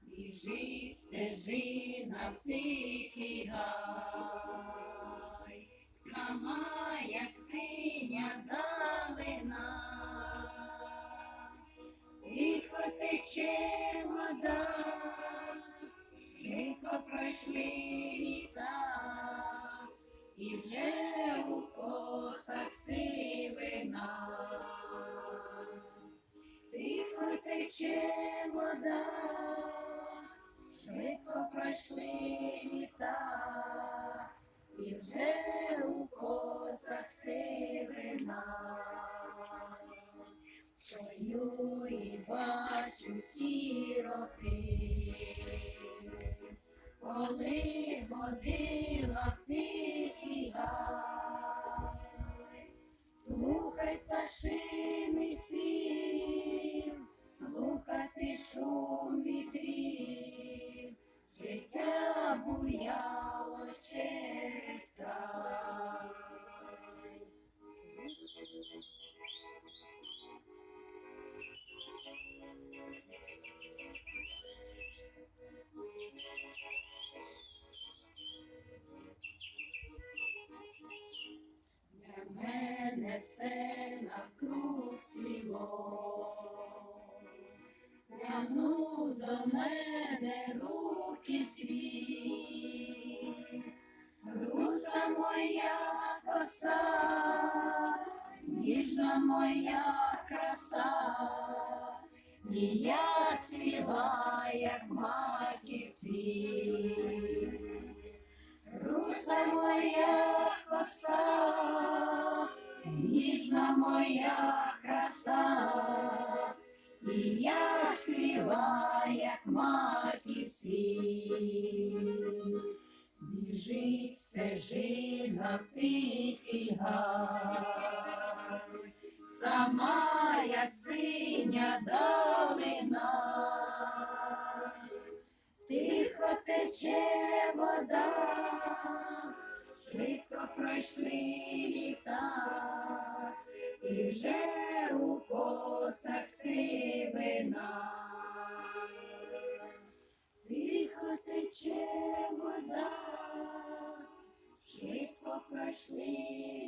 Біжить стежина в тихий гай, сама, як синя далина, тихо тече вода, швидко пройшли літа, і вже у косах сивина. Тече вода, швидко пройшли літа, і вже у косах сивина. Стою і бачу ті роки, коли ходила в тихий гай, слухай пташиний спів, все навкруг цвіло, тягнув до мене руки світ, руса моя коса, ніжна моя краса, і я цвіла, як маки цвіт. Ніжна моя краса, і я свіла, як маки світ. Біжить стежина тихий гай, сама, як синя долина, тихо тече вода, швидко пройшли косах сивина. Тихо тече вода, швидко пройшли